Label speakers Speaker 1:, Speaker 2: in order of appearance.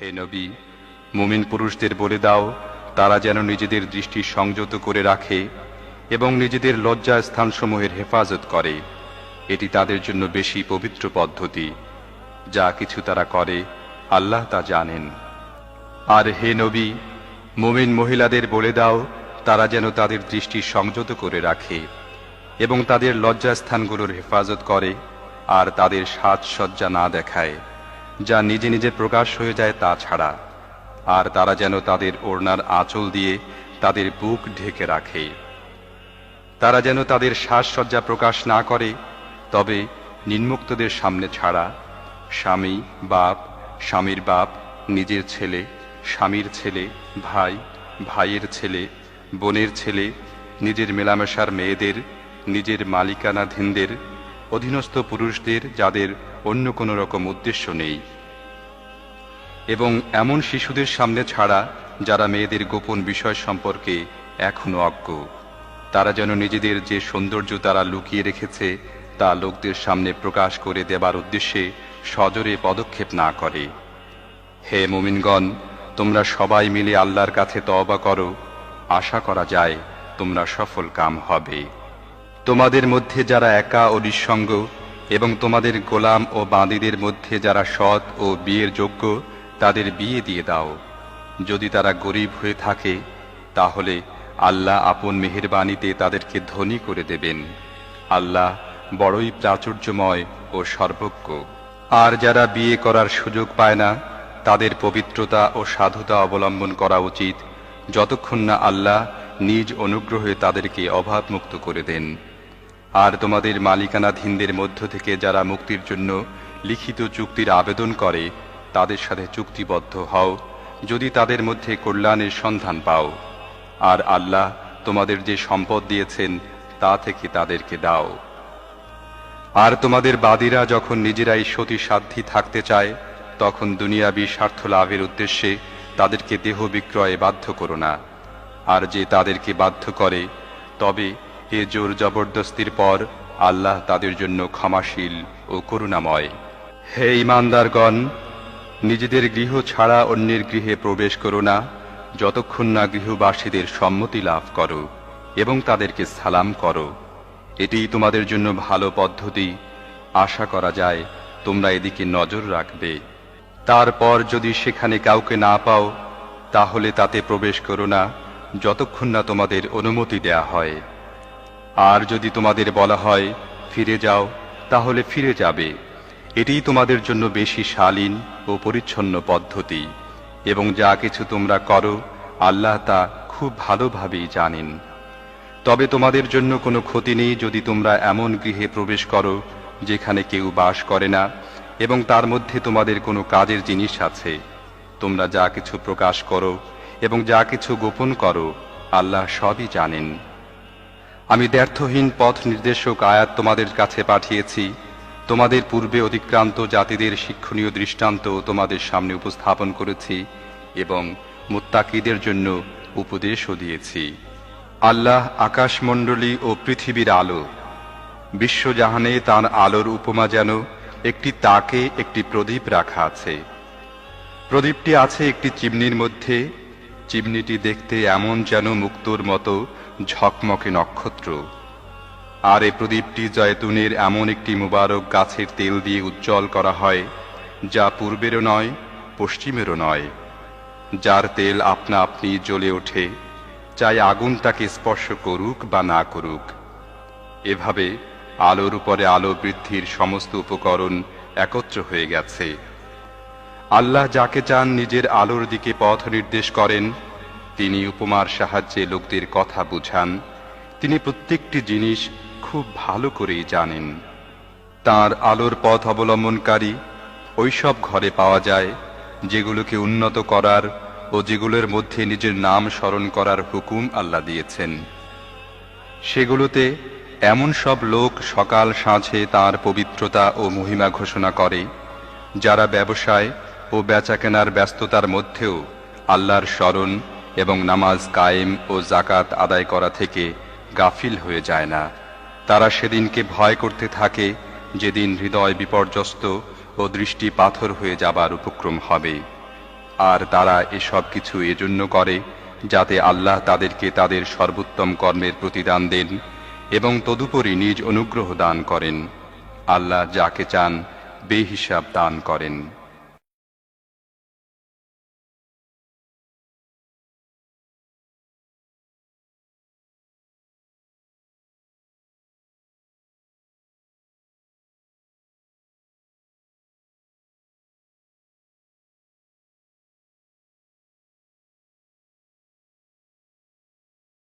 Speaker 1: হে নবী, মুমিন পুরুষদের বলে দাও, তারা যেন নিজেদের দৃষ্টি সংযত করে রাখে এবং নিজেদের লজ্জা স্থানসমূহের হেফাজত করে। এটি তাদের জন্য বেশি পবিত্র পদ্ধতি। যা কিছু তারা করে, আল্লাহ তা জানেন। আর হে নবী, মুমিন মহিলাদের বলে দাও, তারা যেন তাদের দৃষ্টি সংযত করে রাখে এবং তাদের লজ্জাস্থানগুলোর হেফাজত করে আর তাদের সাজসজ্জা না দেখায়। যা নিজে নিজে প্রকাশ হয়ে যায় তা ছাড়া। আর তারা যেন তাদের ওড়নার আঁচল দিয়ে তাদের বুক ঢেকে রাখে। তারা যেন তাদের সাজসজ্জা প্রকাশ না করে, তবে নিম্মুক্তদের সামনে ছাড়া স্বামী, বাপ, স্বামীর বাপ, নিজের ছেলে, স্বামীর ছেলে, ভাই, ভাইয়ের ছেলে, বোনের ছেলে, নিজের মেলামেশার মেয়েদের, নিজের মালিকানাধীনদের, অধীনস্থ পুরুষদের, যাদের অন্য কোনো রকম উদ্দেশ্য নেই। এবং এমন শিশুদের সামনে ছাড়া যারা মেয়েদের গোপন বিষয় সম্পর্কে এখনও অজ্ঞ, তারা যেন নিজেদের যে সৌন্দর্য তারা লুকিয়ে রেখেছে, তা লোকদের সামনে প্রকাশ করে দেবার উদ্দেশ্যে সজোরে পদক্ষেপ না করে। হে মুমিনগণ, তোমরা সবাই মিলে আল্লাহর কাছে তওবা করো। আশা করা যায় তোমরা সফল কাম হবে। তোমাদের মধ্যে যারা একা ও নিঃসঙ্গ এবং তোমাদের গোলাম ও বাঁদিদের মধ্যে যারা সৎ ও বিয়ের যোগ্য, তাদের বিয়ে দিয়ে দাও। যদি তারা গরিব হয়ে থাকে, তাহলে আল্লাহ আপন মেহেরবানিতে তাদেরকে ধনী করে দেবেন। আল্লাহ বড়ই প্রাচুর্যময় ও সর্বজ্ঞ। আর যারা বিয়ে করার সুযোগ পায় না, তাদের পবিত্রতা ও সাধুতা অবলম্বন করা উচিত, যতক্ষণ না আল্লাহ নিজ অনুগ্রহে তাদেরকে অভাবমুক্ত করে দেন। আর তোমাদের মালিকানাধীনদের মধ্য থেকে যারা মুক্তির জন্য লিখিত চুক্তির আবেদন করে, তাদের সাথে চুক্তিবদ্ধ হও, যদি তাদের মধ্যে কল্যাণের সন্ধান পাও। আর আল্লাহ তোমাদের যে সম্পদ দিয়েছেন, তা থেকে তাদেরকে দাও। আর তোমাদের বাদীরা যখন নিজেরাই সতী সাধ্যী থাকতে চায়, তখন দুনিয়াবি স্বার্থ লাভের উদ্দেশ্যে তাদেরকে দেহ বিক্রয়ে বাধ্য করো না। আর যে তাদেরকে বাধ্য করে, তবে এ জোর জবরদস্তির পর আল্লাহ তাদের জন্য ক্ষমাশীল ও করুণাময়। হে ইমানদারগণ নিজেদের গৃহ ছাড়া অন্যের গৃহে প্রবেশ করো না, যতক্ষণ না গৃহবাসীদের সম্মতি লাভ করো এবং তাদেরকে সালাম করো। এটিই তোমাদের জন্য ভালো পদ্ধতি। আশা করা যায় তোমরা এদিকে নজর রাখবে। তারপর যদি সেখানে কাউকে না পাও, তাহলে তাতে প্রবেশ করো না, যতক্ষণ না তোমাদের অনুমতি দেয়া হয়। আর যদি তোমাদের বলা হয়, ফিরে যাও, তাহলে ফিরে যাবে। এটিই তোমাদের জন্য বেশি শালীন ও পরিচ্ছন্ন পদ্ধতি। এবং যা কিছু তোমরা করো, আল্লাহ তা খুব ভালোভাবেই জানেন। তবে তোমাদের জন্য কোনো ক্ষতি নেই যদি তোমরা এমন গৃহে প্রবেশ করো, যেখানে কেউ বাস করে না, এবং তার মধ্যে তোমাদের কোনো কাজের জিনিস আছে। তোমরা যা কিছু প্রকাশ করো, এবং যা কিছু গোপন করো, আল্লাহ সবই জানেন। আমি ব্যর্থহীন পথ নির্দেশক আয়াত তোমাদের কাছে পাঠিয়েছি। তোমাদের পূর্বে অতিক্রান্ত জাতিদের শিক্ষণীয় দৃষ্টান্ত তোমাদের সামনে উপস্থাপন করেছি এবং মুত্তাকিদের জন্য উপদেশও দিয়েছি। আল্লাহ আকাশমণ্ডলী ও পৃথিবীর আলো, বিশ্বজাহানে তার আলোর উপমা যেন একটি তাকে একটি প্রদীপ রাখা আছে। প্রদীপটি আছে একটি চিমনির মধ্যে চিমনিটি দেখতে এমন যেন মুক্তোর মতো ঝকমকে নক্ষত্র। আর এই প্রদীপটি জয়তুনের এমন একটি মুবারক গাছের তেল দিয়ে উজ্জ্বল করা হয়, যা পূর্বেরও নয়, পশ্চিমেরও নয়। যার তেল আপনা আপনি জ্বলে ওঠে, চাই আগুন তাকে স্পর্শ করুক বা না করুক। এভাবে আলোর উপরে আলো বৃদ্ধির সমস্ত উপকরণ একত্র হয়ে গেছে। আল্লাহ যাকে চান নিজের আলোর দিকে পথ নির্দেশ করেন, তিনি উপমার সাহায্যে লোকদের কথা বুঝান। তিনি প্রত্যেকটি জিনিস খুব ভালো করেই জানেন। তার আলোর পথ অবলম্বনকারী ওইসব ঘরে পাওয়া যায়, যেগুলোকে উন্নত করার ও যেগুলোর মধ্যে নিজের নাম স্মরণ করার হুকুম আল্লাহ দিয়েছেন। সেগুলোতে এমন সব লোক সকাল সাঁঝে তার পবিত্রতা ও মহিমা ঘোষণা করে, যারা ব্যবসায় ও বেচাকেনার ব্যস্ততার মধ্যেও আল্লাহর স্মরণ এবং নামাজ কায়েম ও জাকাত আদায় করা থেকে গাফিল হয়ে যায় না। তারা সেদিনকে ভয় করতে থাকে যেদিন হৃদয় বিপর্যস্ত ও দৃষ্টি পাথর হয়ে যাবার উপক্রম হবে। আর তারা এসব কিছু এজন্য করে যাতে আল্লাহ তাদেরকে তাদের সর্বোত্তম কর্মের প্রতিদান দেন এবং তদুপরি নিজ অনুগ্রহ দান করেন। আল্লাহ যাকে চান বেহিসাব দান করেন।